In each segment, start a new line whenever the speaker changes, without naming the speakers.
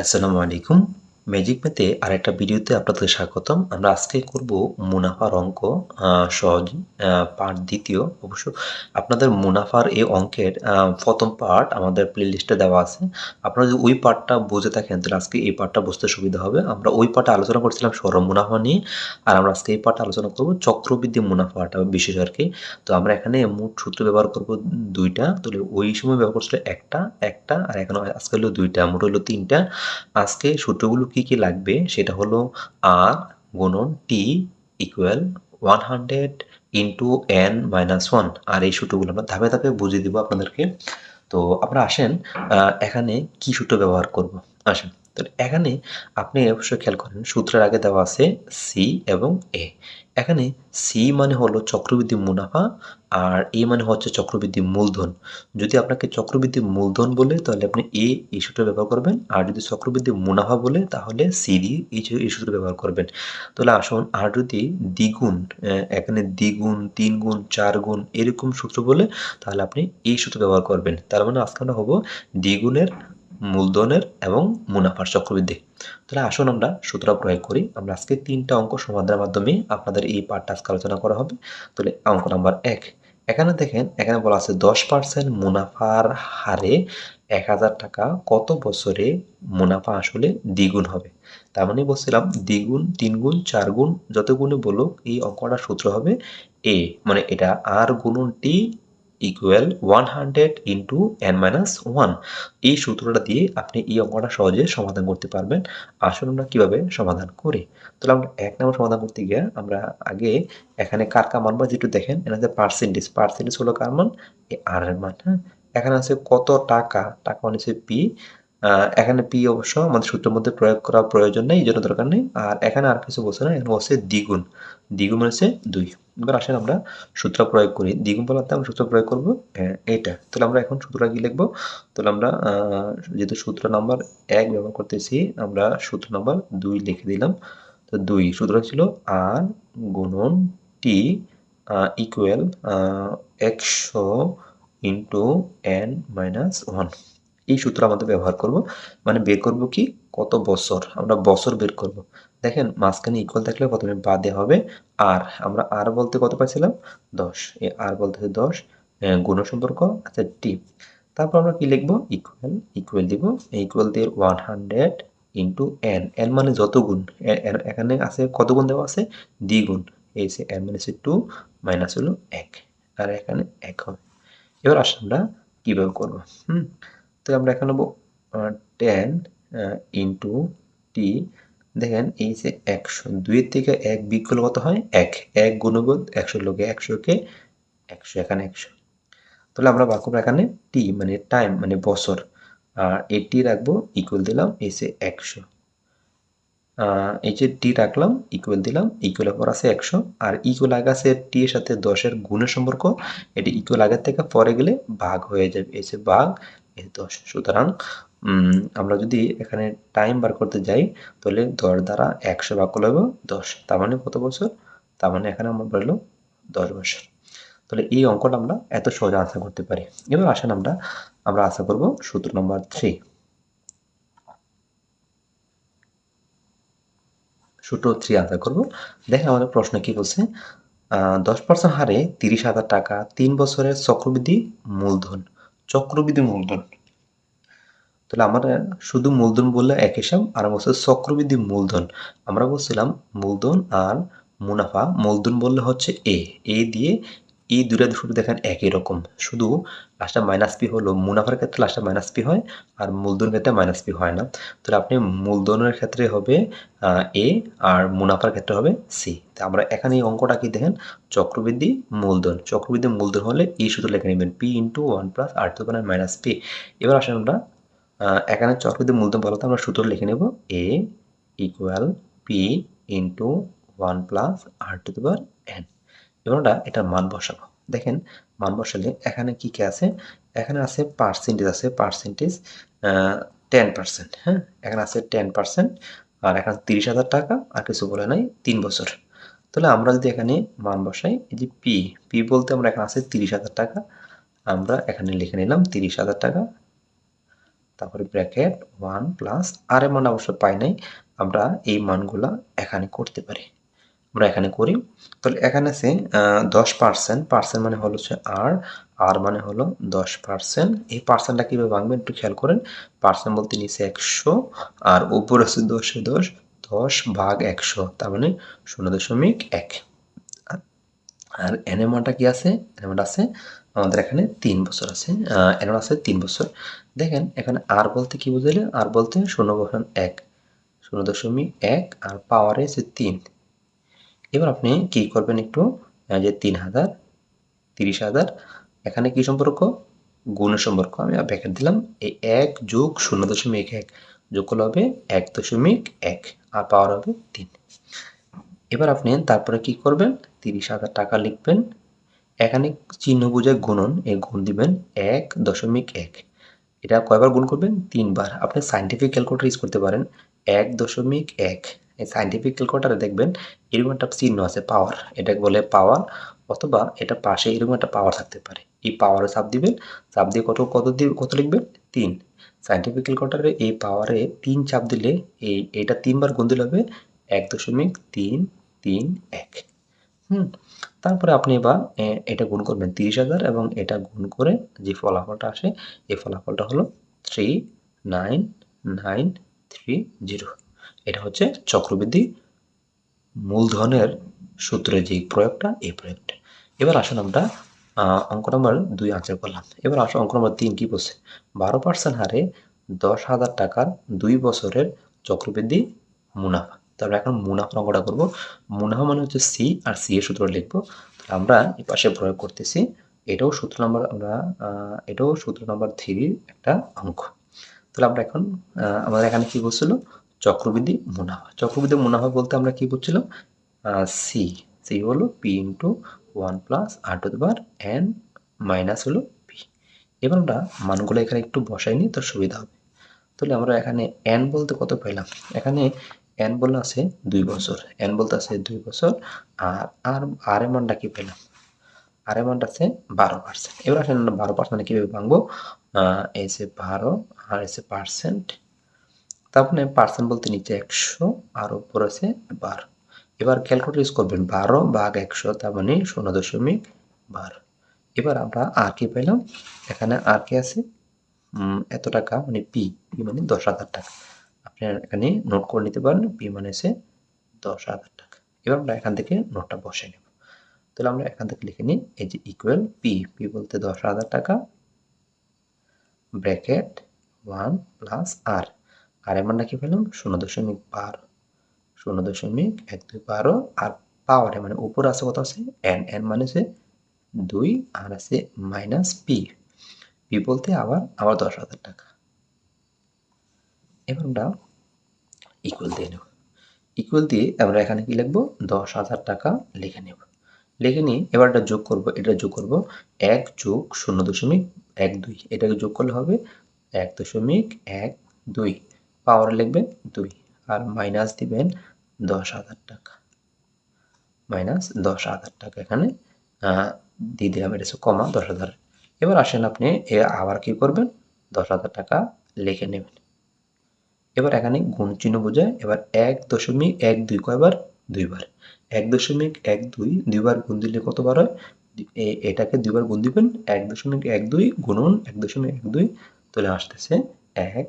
আসসালামু আলাইকুম। ম্যাজিক মেতে আরেকটা ভিডিওতে আপনাদের স্বাগতম। আমরা আজকে করব মুনাফার অঙ্ক সহজ পার্ট দ্বিতীয়। অবশ্য আপনাদের মুনাফার এই অঙ্কের প্রথম পার্ট আমাদের প্লে লিস্টে দেওয়া আছে। আপনারা যদি ওই পার্টটা বুঝে থাকেন, তাহলে আজকে এই পার্টটা বুঝতে সুবিধা হবে। আমরা ওই পার্টে আলোচনা করছিলাম সরল মুনাফা নিয়ে, আর আমরা আজকে এই পার্টে আলোচনা করব চক্রবৃদ্ধি মুনাফাটা বিশেষ আর কি। তো আমরা এখানে মোট সূত্র ব্যবহার করব দুইটা, তাহলে ওই সময় ব্যবহার করছিল একটা একটা, আর এখন আজকে হলো দুইটা, মোট হলো তিনটা। আজকে সূত্রগুলো কি কি লাগবে? সেটা হলো আর গুণন T equal one hundred into N minus one আর এই সূত্রগুলো আমরা ধাপে ধাপে বুঝিয়ে দেবো আপনাদেরকে। তো আপনারা আসেন এখানে কি সূত্র ব্যবহার করব? আসেন তো এখানে আপনি অবশ্যই খেয়াল করেন, সূত্রের আগে দেওয়া আছে সি এবং এ এখানে সি মানে হলো চক্রবৃদ্ধি মুনাফা আর এ মানে হচ্ছে চক্রবৃদ্ধি মূলধন। যদি আপনাকে চক্রবৃদ্ধি মূলধন বলে, তাহলে আপনি এ এই সূত্র ব্যবহার করবেন আর যদি চক্রবৃদ্ধি মুনাফা বলে, তাহলে সি দিয়ে এই সূত্র ব্যবহার করবেন। তাহলে আসুন আর যদি দ্বিগুণ এখানে দ্বিগুণ তিন গুণ চার গুণ এরকম সূত্র বলে, তাহলে আপনি এই সূত্র ব্যবহার করবেন। তার মানে আজকে আমরা হব দ্বিগুণের মূলধনের এবং মুনাফার চক্রবৃদ্ধি। তাহলে আসুন আমরা সূত্র প্রয়োগ করি। আমরা আজকে তিনটা অঙ্ক সমাধানের মাধ্যমে আপনাদের এই পাঠটা আজকে আলোচনা করা হবে। তাহলে অঙ্ক নাম্বার এক। এখানে দেখেন, এখানে বলা আছে দশ পার্সেন্ট মুনাফার হারে এক হাজার টাকা কত বছরে মুনাফা আসলে দ্বিগুণ হবে? তার মানে বলছিলাম দ্বিগুণ তিন গুণ চার গুণ যত গুণে বলো এই অঙ্কটা সূত্র হবে এ মানে এটা আর গুণন টি equal one hundred into n minus one এই সূত্রটা দিয়ে আপনি এই অঙ্কটা সহজে সমাধান করতে পারবেন। আসলে আমরা কীভাবে সমাধান করি? তাহলে আমরা এক নম্বর সমাধান করতে গিয়ে আমরা আগে এখানে কার কার মান বা যেটু দেখেন, এখানে পার্সেন্টেজ পার্সেন্টেজ হলো কার মান? আর এর মান হ্যাঁ? এখানে আছে কত টাকা? টাকা মানে হচ্ছে পি এখানে পি অবশ্য আমাদের সূত্রের মধ্যে প্রয়োগ করা প্রয়োজন নেই এই জন্য দরকার নেই। আর এখানে আর কিছু বলছে না এখানে বলছে দ্বিগুণ। দ্বিগুণ মানে হচ্ছে দুই। এবার আসেন আমরা সূত্র প্রয়োগ করি। দ্বিগুণ বলাতে আমরা সূত্র প্রয়োগ করব। হ্যাঁ, এইটা। তাহলে আমরা এখন সূত্রটা কি লিখব? তাহলে আমরা যেহেতু সূত্র নাম্বার এক ব্যবহার করতেছি আমরা সূত্র নাম্বার দুই লিখে দিলাম। তো দুই সূত্র ছিল আর গুণন টি ইকুয়াল একশো ইন্টু এন মাইনাস ওয়ান এই সূত্র আমাদের ব্যবহার করব। মানে বের করব কি? কত বছর? আমরা বছর বের করব। দেখেন, মাঝখানে ইকুয়াল থাকলে প্রথমে বাদে হবে আর আমরা আর বলতে কত পাইছিলাম? দশ। এই আর বলতে দশ গুণ সম্পর্ক আচ্ছা টি তারপর আমরা কি লিখব? ইকুয়াল ইকুয়াল দিব। ইকুয়াল দিয়ে one hundred into n n মানে যত গুণ। এখানে আছে কত গুণ দেওয়া আছে? দ্বিগুণ এই যে এন মানে টু মাইনাস হলো এক। আর এখানে এক হবে। এবার আসলে আমরা কীভাবে করব? হুম? তো আমরা এখানে নেব টেন ইন্টু টি দেখেন এই যে একশো দুইয়ের থেকে এক বিগ কত হয়? এক। এক গুণবোধ একশো লোকে একশোকে একশো, এখানে একশো। তাহলে আমরা বার করব এখানে টি মানে টাইম মানে বছর। আর এই টি রাখব ইকুয়াল দিলাম যে একশো। এই যে টি রাখলাম ইকুয়াল দিলাম ইকুয়ালের পর আছে একশো। আর ইকুয়াল আগে আছে টি এর সাথে দশের গুণের সম্পর্ক, এটি ইকুয়াল আগের থেকে পরে গেলে ভাগ হয়ে যাবে। যে ভাগ দশ। সুতরাং আমরা যদি এখানে টাইম বার করতে যাই, তাহলে দশ দ্বারা একশো ভাগ করলে হবে দশ। তার মানে কত বছর? তার মানে এখানে আমার বলল দশ বছর। তাহলে এই অঙ্কটা আমরা এত সহজে আশা করতে পারি। এবার আসেন আমরা আমরা আশা করব সূত্র নম্বর থ্রি সূত্র থ্রি আশা করব। দেখেন আমাদের প্রশ্ন কি বলছে? দশ পার্সেন্ট হারে তিরিশ হাজার টাকা, তিন বছরের চক্রবৃদ্ধি মূলধন। চক্রবৃদ্ধি মূলধন। তাহলে আমরা শুধু মূলধন বললে এক হিসাব আর বলছে চক্রবৃদ্ধি মূলধন। আমরা বলছিলাম মূলধন আর মুনাফা, মূলধন বললে হচ্ছে এ এ দিয়ে এই দুটা শুধু দেখেন একই রকম। শুধু লাস্টটা মাইনাস পি হলো, মুনাফার ক্ষেত্রে লাস্টটা মাইনাস পি হয় আর মূলধন ক্ষেত্রে মাইনাস পি হয় না। তাহলে আপনি মূলধনের ক্ষেত্রে হবে এ আর মুনাফার ক্ষেত্রে হবে সি তা আমরা এখানে এই অঙ্কটা কি দেখেন? চক্রবৃদ্ধি মূলধন। চক্রবৃদ্ধি মূলধন হলে এই সূত্র লিখে নেবেন P into one plus r to minus P এবার আসেন আমরা এখানে চক্রবৃদ্ধি মূলধন বলতে আমরা সূত্র লিখে নেব A equal P into one plus r to n এবার এটার মান বসাবো। দেখেন মান বসালে এখানে কি কি আছে? এখানে আছে পার্সেন্টেজ আছে পার্সেন্টেজ টেন পার্সেন্ট হ্যাঁ? এখানে আছে টেন পার্সেন্ট আর এখানে তিরিশ হাজার টাকা, আর কিছু বলে নাই, তিন বছর। তাহলে আমরা যদি এখানে মান বসাই এই যে পি পি বলতে আমরা এখানে আছে তিরিশ হাজার টাকা, আমরা এখানে লিখে নিলাম তিরিশ হাজার টাকা, তারপরে ব্র্যাকেট ওয়ান প্লাস আর এর মান অবশ্য পাই নাই, আমরা এই মানগুলা এখানে করতে পারি। আমরা এখানে করি। তাহলে এখানে আছে দশ পার্সেন্ট পার্সেন্ট মানে হলো হচ্ছে আর আর মানে হলো দশ পার্সেন্ট এই পার্সেন্টটা কীভাবে ভাঙবেন একটু খেয়াল করেন। পার্সেন্ট বলতে নিচে একশো, আর উপর আছে দশে দশ দশ ভাগ একশো, তার মানে শূন্য দশমিক এক। আর এনএমআরটা কি আছে? এনএমআরটা আছে, আমাদের এখানে তিন বছর আছে। এনএম আছে তিন বছর। দেখেন, এখানে আর বলতে কি বুঝাইলে আর বলতে শূন্য বসান এক, শূন্য দশমিক এক, আর পাওয়ারে আছে তিন। এবার আপনি কি করবেন একটু যে তিন হাজার, তিরিশ হাজার, এখানে কি সম্পর্ক? গুণের সম্পর্ক আমি ব্যাখ্যা দিলাম। এই এক যোগ শূন্য দশমিক এক যোগ করলে হবে এক দশমিক এক, আর পাওয়ার হবে তিন। এবার আপনি তারপরে কি করবেন? তিরিশ হাজার টাকা লিখবেন। এখানে চিহ্ন বোঝায় গুণন, এই গুণ দিবেন এক দশমিক এক। এটা কয়বার গুণ করবেন? তিনবার। আপনি সাইন্টিফিক ক্যালকুলেটার ইউজ করতে পারেন। এক দশমিক এক। এই সাইন্টিফিক ক্যালকুলেটারে দেখবেন এরকম একটা চিহ্ন আছে পাওয়ার এটাকে বলে পাওয়ার অথবা এটা পাশে এরকম একটা পাওয়ার থাকতে পারে। এই পাওয়ারে চাপ দিবেন, চাপ দিয়ে কত কত দিয়ে, কত লিখবেন? তিন। সাইন্টিফিক ক্যালকুলেটারে এই পাওয়ারে তিন চাপ দিলে এই, এটা তিনবার গুণ দিলে হবে এক দশমিক তিন তিন, এক। হুম, তারপরে আপনি এবার এটা গুণ করবেন তিরিশ হাজার এবং এটা গুণ করে যে ফলাফলটা আসে, এই ফলাফলটা হলো three nine nine three zero এটা হচ্ছে চক্রবৃদ্ধি মূলধনের সূত্রে যে প্রয়োগটা, এই প্রয়োগটা। এবার আসুন আমরা অঙ্ক নম্বর দুই আনসার করলাম। এবার আসুন অঙ্ক নম্বর তিন কী বলছে? বারো পার্সেন্ট হারে দশ হাজার টাকার দুই বছরের চক্রবৃদ্ধি মুনাফা। তারপরে এখন মুনাফা অঙ্কটা করব। মুনাফা মানে হচ্ছে সি আর সি এর সূত্র লিখব। তাহলে আমরা এই পাশে প্রয়োগ করতেছি। এটাও সূত্র নাম্বার, আমরা এটাও সূত্র নাম্বার থ্রির একটা অঙ্ক। তাহলে আমরা এখন আমাদের এখানে কি বলছিল? চক্রবৃদ্ধি মুনাফা। চক্রবৃদ্ধি মুনাফা বলতে আমরা কি বলছিলাম সি সি হলো P into one plus r to bar N minus হলো পি এবার আমরা মানগুলো এখানে একটু বসাই নিই, তো সুবিধা হবে। তাহলে আমরা এখানে এন বলতে কত পেলাম এখানে এন বলতে আছে দুই বছর। এন বলতে আছে দুই বছর, আর আর আর এমানটা কি পেলাম? আর এমানটা আছে বারো পার্সেন্ট এবার আসেন বারো পার্সেন্ট কীভাবে ভাঙবো? এসে বারো আর এসে পার্সেন্ট তারপরে পার্সেন্ট বলতে নিচে একশো আর উপর আছে বারো। এবার ক্যালকুলেটর ইউজ করবেন বারো ভাগ একশো, তার মানে শূন্য দশমিক বারো। এবার আমরা আর কি পেলাম? এখানে আর কি আছে? এত টাকা মানে পি পি মানে দশ হাজার টাকা। আপনি এখানে নোট করে নিতে পারেন, পি মানে আছে দশ হাজার টাকা। এবার আমরা এখান থেকে নোটটা বসে নেব। তাহলে আমরা এখান থেকে লিখে নিই, এই যে ইকুয়াল পি পি বলতে দশ হাজার টাকা bracket one plus r r এর মানটা কি পেলাম শূন্য দশমিক বারো। শূন্য দশমিক এক দুই বারো আর পাওয়ারে মানে উপর আছে কত আছে? এন এন মানে আছে দুই আর আছে মাইনাস পি পি বলতে আবার আবার দশ হাজার টাকা। এবার আমরা ইকুয়াল দিয়ে নেব। ইকুয়াল দিয়ে আমরা এখানে কি লিখব? দশ হাজার টাকা লিখে নেব। লিখে নিয়ে এবার এটা যোগ করব, এটা যোগ করব এক যোগ শূন্য দশমিক এক দুই। এটাকে যোগ করলে হবে এক দশমিক এক দুই। পাওয়ার লিখবেন দুই আর মাইনাস দিবেন দশ হাজার টাকা। মাইনাস দশ হাজার টাকা এখানে দিয়ে দিলাম, এটা কমা দশ হাজার। এবার আসেন আপনি, এ আবার কি করবেন? দশ হাজার টাকা লিখে নেবেন। এবার এখানে গুণ চিহ্ন বোঝায়, এবার এক দশমিক এক দুই কয়বার? দুইবার। এক দশমিক এক দুই, দুইবার গুণ দিলে কতবার হয়? এটাকে দুইবার গুণ দিবেন, এক দশমিক এক দুই, গুণন এক দশমিক এক দুই, তাহলে আসতেছে এক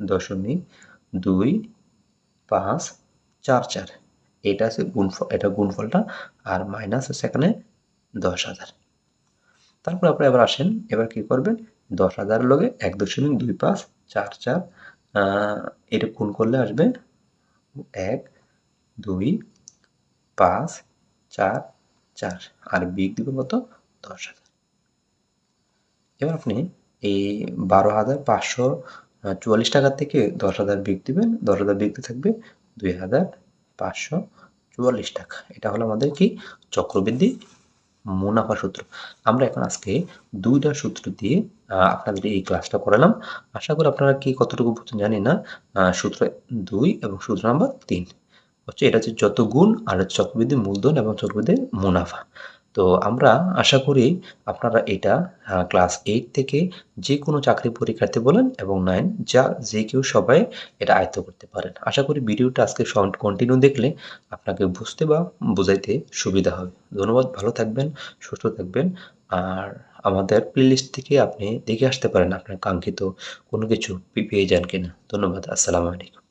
দশমিক দুই পাঁচ চার চার। এটা আছে গুণফল, এটা গুণফলটা আর মাইনাস আছে এখানে দশ হাজার। তারপর আপনি এবার আসেন, এবার কি করবেন? দশ হাজার লগে এক দশমিক দুই পাঁচ চার চার এটা গুণ করলে আসবে এক দুই পাঁচ চার চার। আর বিগ দিবে কত? দশ হাজার। এবার আপনি এই বারো হাজার পাঁচশো চুয়াল্লিশ টাকার থেকে দশ হাজার বিগ দেবেন। দশ হাজার বিক্রি থাকবে দুই হাজার পাঁচশো চুয়াল্লিশ টাকা। এটা হলো আমাদের কি? চক্রবৃদ্ধি মুনাফা সূত্র। আমরা এখন আজকে দুইটা সূত্র দিয়ে আপনাদের এই ক্লাসটা করালাম। আশা করি আপনারা কি কতটুকু বুঝছেন জানি না সূত্র দুই এবং সূত্র নাম্বার তিন। হচ্ছে এটা হচ্ছে যত গুণ আর চক্রবৃদ্ধি মূলধন এবং চক্রবৃদ্ধি মুনাফা। তো আমরা আশা করি আপনারা এটা ক্লাস এইট থেকে যে কোনো চাকরি পরীক্ষার্থী বলেন এবং নাইন যা যে কেউ সবাই এটা আয়ত্ত করতে পারেন। আশা করি ভিডিওটা আজকে কন্টিনিউ দেখলে আপনাকে বুঝতে বা বোঝাইতে সুবিধা হবে। ধন্যবাদ, ভালো থাকবেন, সুস্থ থাকবেন। আর আমাদের প্লেলিস্ট থেকে আপনি দেখে আসতে পারেন আপনার কাঙ্ক্ষিত কোনো কিছু পেয়ে যান কিনা। ধন্যবাদ। আসসালামু আলাইকুম।